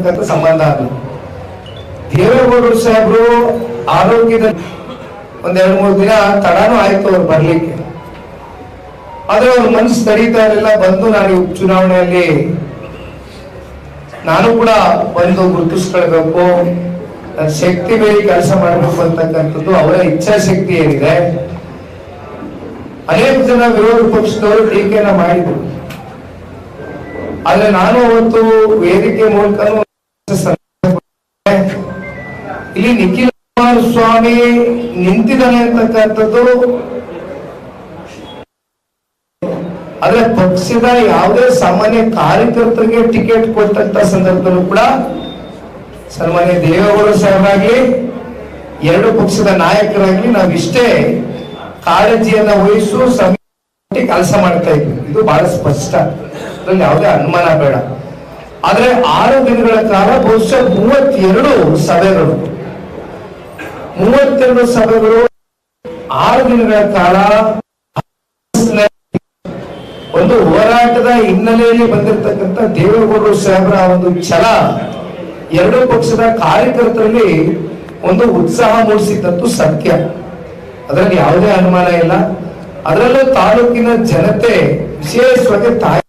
ಸಂಬಂಧ ಅದು. ದೇವೇಗೌಡರು ಸಾಹೇಬ್ರು ಆರೋಗ್ಯದ ಒಂದೆರಡು ಮೂರು ದಿನ ತಡಾನು ಆಯ್ತು ಅವ್ರು ಬರ್ಲಿಕ್ಕೆ. ಆದ್ರೆ ಅವ್ರ ಮನಸ್ಸು ತಡೀತಾ ಇರಲಿಲ್ಲ ಬಂದು ನಾನು ಚುನಾವಣೆಯಲ್ಲಿ ನಾನು ಕೂಡ ಬಂದು ಗುರುತಿಸ್ಕೊಳ್ಬೇಕು. ನನ್ನ ಶಕ್ತಿ ಮೇಲೆ ಕೆಲಸ ಮಾಡಬೇಕು ಅಂತಕ್ಕಂಥದ್ದು ಅವರ ಇಚ್ಛಾಶಕ್ತಿ ಏನಿದೆ. ಅನೇಕ ಜನ ವಿರೋಧ ಪಕ್ಷದವರು ಟೀಕೆಯನ್ನ ಮಾಡಿದ್ರು. ಆದ್ರೆ ನಾನು ಅವತ್ತು ವೇದಿಕೆ ಮೂಲಕ ಇಲ್ಲಿ ನಿಖಿಲ್ ಕುಮಾರ್ ಸ್ವಾಮಿ ನಿಂತಿದ್ದಾನೆ ಅಂತಕ್ಕಂಥದ್ದು. ಆದ್ರೆ ಪಕ್ಷದ ಯಾವುದೇ ಸಾಮಾನ್ಯ ಕಾರ್ಯಕರ್ತರಿಗೆ ಟಿಕೆಟ್ ಕೊಟ್ಟಂತ ಸಂದರ್ಭದಲ್ಲೂ ಕೂಡ ಸನ್ಮಾನ್ಯ ದೇವೇಗೌಡ ಸಾಹೇಬರಾಗ್ಲಿ ಎರಡು ಪಕ್ಷದ ನಾಯಕರಾಗ್ಲಿ ನಾವಿಷ್ಟೇ ಕಾಳಜಿಯನ್ನ ವಹಿಸು ಕೆಲಸ ಮಾಡ್ತಾ ಇದ್ವಿ. ಇದು ಬಹಳ ಸ್ಪಷ್ಟ. ಅದ್ರಲ್ಲಿ ಯಾವುದೇ ಅನುಮಾನ ಬೇಡ. ಆದ್ರೆ ಆರು ದಿನಗಳ ಕಾಲ ಬಹುಶಃ ಮೂವತ್ತೆರಡು ಸಭೆಗಳು. ಮೂವತ್ತೆರಡು ಸಭೆಗಳು ಆರು ದಿನಗಳ ಕಾಲ ಒಂದು ಹೋರಾಟದ ಹಿನ್ನೆಲೆಯಲ್ಲಿ ಬಂದಿರತಕ್ಕಂತ ದೇವೇಗೌಡರು ಸಾಹೇಬರ ಒಂದು ಛಲ. ಎರಡು ಪಕ್ಷದ ಕಾರ್ಯಕರ್ತರಲ್ಲಿ ಒಂದು ಉತ್ಸಾಹ ಮೂಡಿಸಿದ್ದದ್ದು ಸತ್ಯ. ಅದರಲ್ಲಿ ಯಾವುದೇ ಅನುಮಾನ ಇಲ್ಲ. ಅದರಲ್ಲೂ ತಾಲೂಕಿನ ಜನತೆ ವಿಶೇಷವಾಗಿ ತಾಯಿ